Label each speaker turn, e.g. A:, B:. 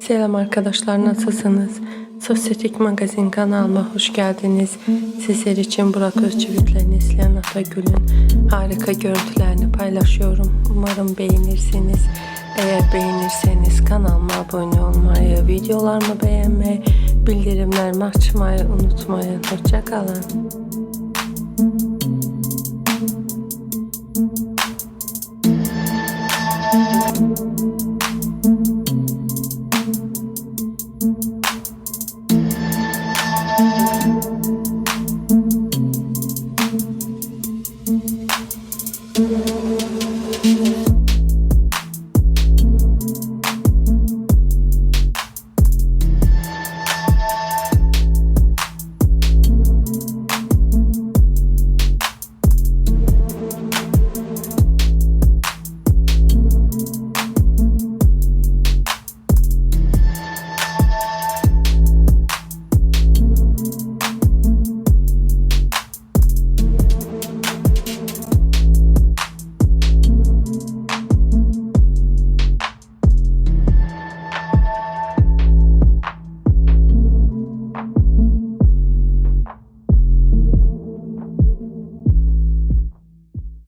A: Selam arkadaşlar nasılsınız? Sosyetik Magazin kanalıma hoş geldiniz. Sizler için Burak Özçivit ile Neslihan Atagül'ün harika görüntülerini paylaşıyorum. Umarım beğenirsiniz. Eğer beğenirseniz kanalıma abone olmayı, videolarımı beğenmeyi, bildirimlerimi açmayı unutmayın. Hoşçakalın. Thank you.